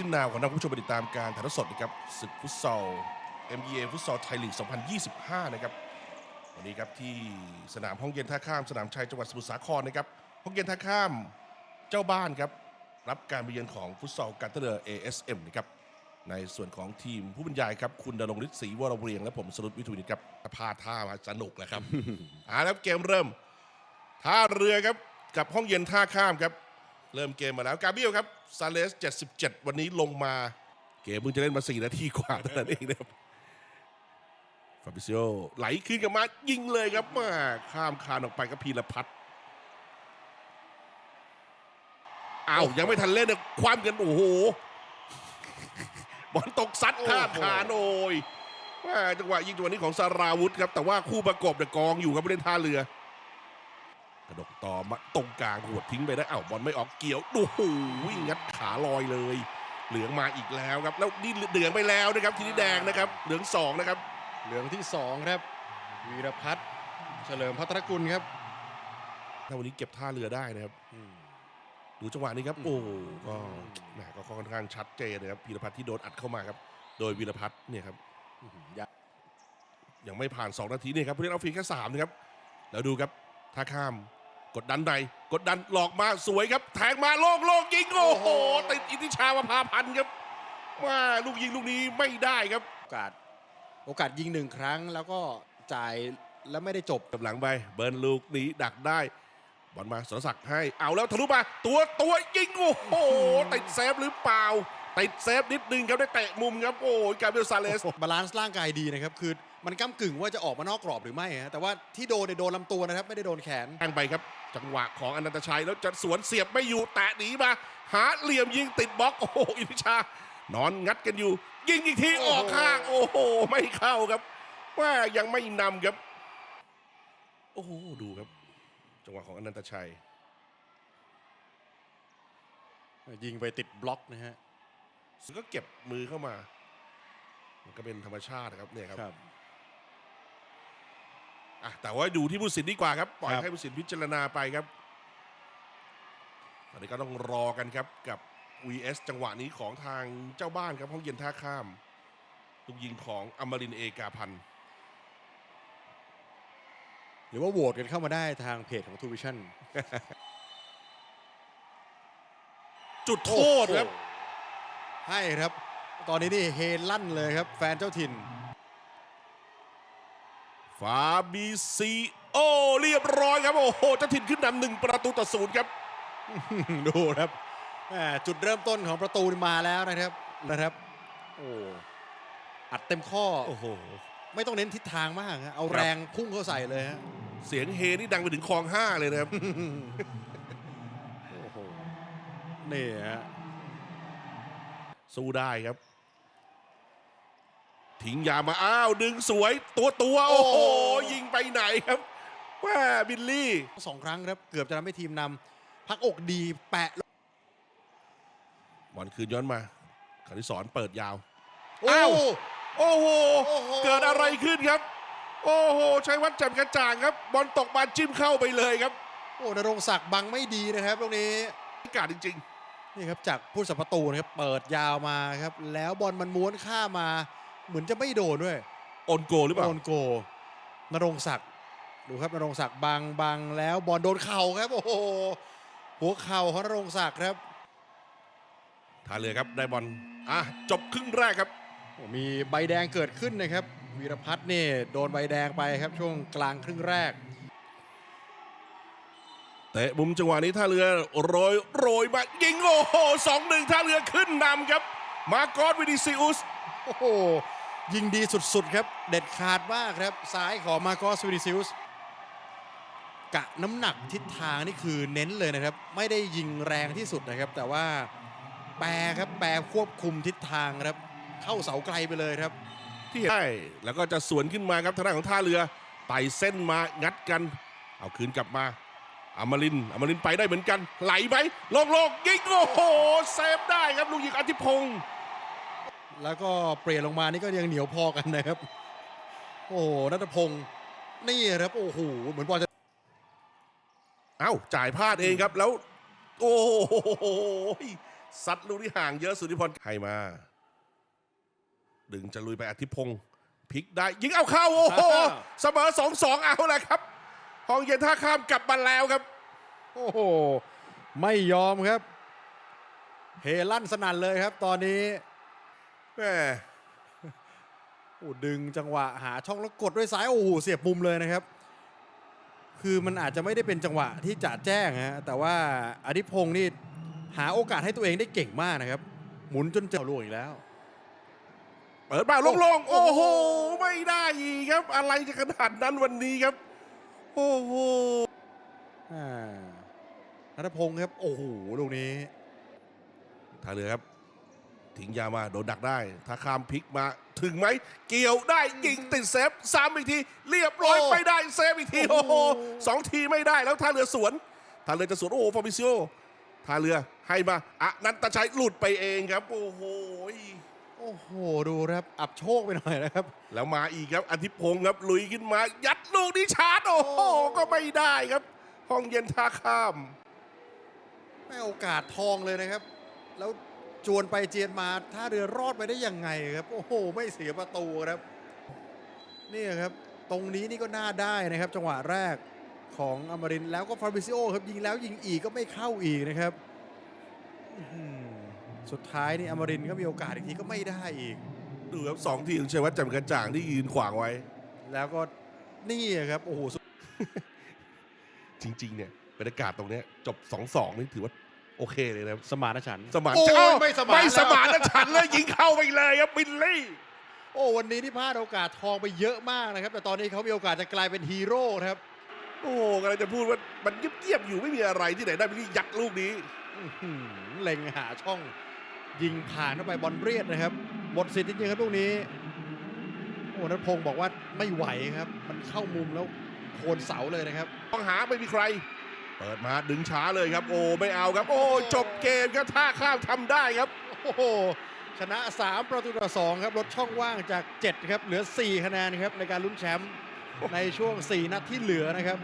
ชินนาวของนักผู้ชมไปติดตามการถ่ายทอดสดนะครับศึกฟุตซอล MBA ฟุตซอลไทยลีก 2025 นะครับวันนี้ครับที่สนามห้องเย็นท่าข้ามสนามชัยจังหวัดสมุทรสาครนะครับห้องเย็นท่าข้ามเจ้าบ้านครับรับการไปเยือนของฟุตซอลการท่าเรือ ASM นะครับในส่วนของทีมผู้บรรยายครับ คุณดนงฤทธิ์ศรีวรเวียง และผมสรุปวิทูลนิตครับพาท่ามาสนุกแล้วครับอ่าแล้วเกมเริ่มท่าเรือครับกับห้องเย็นท่าข้ามครับ เริ่มเกมมาแล้วกาเบียลครับซาเลส 77 วันนี้ลงมา เกมเพิ่งจะเล่นมา 4 นาทีกว่าเท่านั้นเองนะครับฟาบิซิโอไหลขึ้นกับมายิงเลยครับมาข้ามคานออกไปกับพีรพัฒน์อ้าวยังไม่ทันเล่นนะความกันโอ้โหบอลตกซัดข้ามคานโอยว่าจังหวะยิงตัวนี้ของสาราวุธครับ แต่ว่าคู่ประกบเนี่ยกองอยู่ครับผู้เล่นท่าเรือ กระดกต่อมาตรงกลางหัวดทิ้งไปได้อ้าวบอลไม่ออกเกี่ยวดูหูวิ่งงัดขาลอยเลย เหลืองมาอีกแล้วครับ แล้วนี่เหลืองไปแล้วนะครับทีนี้แดงนะครับ เหลืองสองนะครับ เหลืองที่สองครับวีรพัฒน์เฉลิมพัทรกุลครับ ถ้าวันนี้เก็บท่าเรือได้นะครับดูจังหวะนี้ครับ โอ้ก็แหมก็ค่อนข้างชัดเจนนะครับพีรพัฒน์ที่โดนอัดเข้ามาครับ โดยวีรพัฒน์เนี่ยครับยักยังไม่ผ่าน 2 นาทีนี่ครับผู้เล่นเอาฟรีแค่3นะครับ แล้วดูครับท่าข้าม กดดันในกดดันหลอกมาสวยครับ แทงมาโลกโลกยิงโอ้โหติดอิทธิชาวภาพันธ์ครับว่าลูกยิงลูกนี้ไม่ได้ครับ โอกาสโอกาสยิงหนึ่งครั้งแล้วก็จ่ายแล้วไม่ได้จบกำลังไปเบิร์นลูกนี้ดักได้บอลมาสรศักดิ์ให้เอาแล้วทะลุมาตัวตัวยิงโอ้โหติดเซฟหรือเปล่า ติดเซฟนิดนึงครับได้เตะมุมครับโอ้ยกาเบรียลซาเลสบาลานซ์ร่างกายดีนะครับคือมันก้ากึ่งว่าจะออกมานอกกรอบหรือไม่ฮะแต่ว่าที่โดนเนี่ยโดนลำตัวนะครับ ไม่ได้โดนแขนแทงไปครับ จังหวะของอนันตชัยแล้วจะสวนเสียบไม่อยู่แตะหนีมา หาเหลี่ยมยิงติดบล็อกโอ้โหอิพิชานอนงัดกันอยู่ ยิงอีกทีออกข้าง โอ้โห ไม่เข้าครับว่ายังไม่นำครับ โอ้โหดูครับ จังหวะของอนันตชัย ยิงไปติดบล็อกนะฮะ ก็เก็บมือเข้ามา มันก็เป็นธรรมชาตินะครับเนี่ยครับครับ อะแต่ว่าดูที่ผู้สินดีกว่าครับปล่อยครับ ให้ผู้สินพิจารณาไปครับ ตอนนี้ก็ต้องรอกันครับกับ VS จังหวะนี้ของทางเจ้าบ้านครับห้องเย็นท่าข้ามลูกยิงของอมรินทร์เอกาพันธ์ หรือว่าโหวตกันเข้ามาได้ทางเพจของทูวิชั่น จุดโทษครับ ให้ครับ ตอนนี้นี่เฮลั่นเลยครับ แฟนเจ้าถิ่น ฟาบิซีโอเรียบร้อยครับ โอ้โห เจ้าถิ่นขึ้นนำหนึ่งประตูต่อศูนย์ครับ ดูครับแหม่จุดเริ่มต้นของประตูมาแล้วนะครับนะครับ โอ้อัดเต็มข้อโอ้โหไม่ต้องเน้นทิศทางมากฮะเอาครับแรงพุ่งเข้าใส่เลยฮะเสียงเฮนี่ดังไปถึงคลองห้าเลยนะครับโอ้โหนี่ฮะ สู้ได้ครับ ทิ้งยามาอ้าว ดึงสวยตัวตัว โอ้โห ยิงไปไหนครับว่าบิลลี่สองครั้งครับ เกือบจะทำให้ทีมนำพักอกดีแปะบอลคืนย้อนมาคณิสอนเปิดยาวโอ้อ้าวโอ้โหโอ้โห เกิดอะไรขึ้นครับ โอ้โห ใช้วัดแจ่มกระจ่างครับ บอลตกมาจิ้มเข้าไปเลยครับ โอ้นรงค์ศักดิ์บังไม่ดีนะครับตรงนี้อากาศจริง นี่ครับจากผู้สับประตูนะครับเปิดยาวมาครับ แล้วบอลมันม้วนข้ามมาเหมือนจะไม่โดนด้วยๆโอนโกหรือเปล่าโดนโกนรงค์ศักดิ์ดูครับนรงค์ศักดิ์บังบังแล้วบอลโดนเข่าครับ โอ้โหหัวเข่าของนรงค์ศักดิ์ครับท่าเรือครับได้บอลอะจบครึ่งแรกครับโอ้มีใบแดงเกิดขึ้นนะครับวีรพัฒน์นี่โดนใบแดงไปครับช่วงกลางครึ่งแรก เตะมุมจังหวะนี้ท่าเรือโรยโรยมายิงโอ้โหสองหนึ่งท่าเรือขึ้นนำครับ มาโกอสวินิซิอุสโอ้โหยิงดีสุดๆครับ เด็ดขาดมากครับซ้ายของมาโกสวินิซิอุสกะน้ำหนักทิศทางนี่คือเน้นเลยนะครับ ไม่ได้ยิงแรงที่สุดนะครับ แต่ว่าแปรครับแปรควบคุมทิศทางครับ เข้าเสาไกลไปเลยครับ ที่ใช่แล้วก็จะสวนขึ้นมาครับทางด้านของท่าเรือไต่เส้นมางัดกัน เอาคืนกลับมา อมรินทร์อมรินทร์ไปได้เหมือนกัน ไหลไหมโลงโลงยิงโอ้โหเซฟได้ครับลูกยิงอธิพงศ์แล้วก็เปลี่ยนลงมานี่ก็ยังเหนียวพอกันนะครับ โอ้โหนัทพงศ์นี่ครับโอ้โหเหมือนบอลจะเอ้าจ่ายพลาดเองครับแล้ว โอ้โหซัดลูกที่ห่างเยอะสุธิพลให้มา ดึงจะลุยไปอาทิตย์พงศ์พลิกได้ยิงเอาเข้าโอ้โหเสมอสองสองเอาแหละครับห้ องเย็นท่าข้ามกลับมาแล้วครับ โอ้โห ไม่ยอมครับเฮลั่นสนั่นเลยครับ ตอนนี้แหมโอ้ดึงจังหวะหาช่องแล้วกดด้วยซ้ายโอ้โหเสียบมุมเลยนะครับ คือมันอาจจะไม่ได้เป็นจังหวะที่จะแจ้งฮะแต่ว่าอธิพงศ์นี่หาโอกาสให้ตัวเองได้เก่งมากนะครับ หมุนจนเจ้าลูกอีกแล้ว เปิดมาโล่งๆโอ้โห ไม่ได้อีกครับ อะไรจะขนาดนั้นวันนี้ครับ โอ้โหอ่านัทพงศ์ครับ โอ้โห ลูกนี้ท่าเรือครับ ทิ้งยาวมาโดนดักได้ ถ้าข้ามพลิกมาถึงไหม เกี่ยวได้ยิงติดเซฟซ้ำอีกที เรียบร้อยโอ้ไม่ได้เซฟอีกที โอ้โอ้โหโหสองทีไม่ได้แล้วท่าเรือสวนท่าเรือจะสวน โอ้โหฟอร์มิซิโอท่าเรือให้มาอะนันตชัยหลุดไปเองครับ โอ้โห โอ้โห ดูครับ อับโชคไปหน่อยนะครับ แล้วมาอีกครับอาทิตย์พงศ์ครับลุยขึ้นมา ยัดลูกนี้ชาร์จโอ้โห ก็ไม่ได้ครับ ห้องเย็นท่าข้ามไม่โอกาสทองเลยนะครับ แล้วจวนไปเจียนมาท่าเรือรอดไปได้ยังไงครับ โอ้โห ไม่เสียประตูครับนี่ครับ ตรงนี้นี่ก็น่าได้นะครับ จังหวะแรกของอมรินทร์แล้วก็ฟาบริซิโอครับยิงแล้วยิงอีกก็ไม่เข้าอีกนะครับอื้อหือ สุดท้ายนี่อมรินทร์ก็มีโอกาสอีกทีก็ไม่ได้อีก ดูครับสองทีของเชยวัฒน์จำกระจ่างที่ยืนขวางไว้ แล้วก็นี่ครับโอ้โหสุดจริง ๆ เนี่ยบรรยากาศตรงเนี้ยจบ2-2นี่ถือว่าโอเคเลยนะครับสมานฉันท์สมานโอ้ยเอ้าไม่สมานไม่สมานแล้วนะฉันเลยยิงเข้าไปเลยครับบิลลี่ โอ้วันนี้ที่พลาดโอกาสทองไปเยอะมากนะครับ แต่ตอนนี้เขามีโอกาสจะกลายเป็นฮีโร่นะครับ โอ้โหกำลังจะพูดว่ามันเงียบๆอยู่ไม่มีอะไรที่ไหนได้บิลลี่ยัดลูกนี้ อื้อหือเล็งหาช่อง ยิงผ่านเข้าไปบอลเรียดนะครับ หมดสิทธิ์จริงๆครับลูกนี้โอ้นัทพงศ์บอกว่าไม่ไหวครับ มันเข้ามุมแล้วโคนเสาเลยนะครับ ต้องหาไม่มีใคร เปิดมาดึงช้าเลยครับ โอ้ไม่เอาครับ โอ้จบเกมครับท่าข้ามทำได้ครับ โอ้โหชนะ 3 ประตูต่อ2ครับลดช่องว่างจาก 7 ครับ เหลือ 4 คะแนนครับในการลุ้นแชมป์ในช่วง 4 นัดที่เหลือนะครับ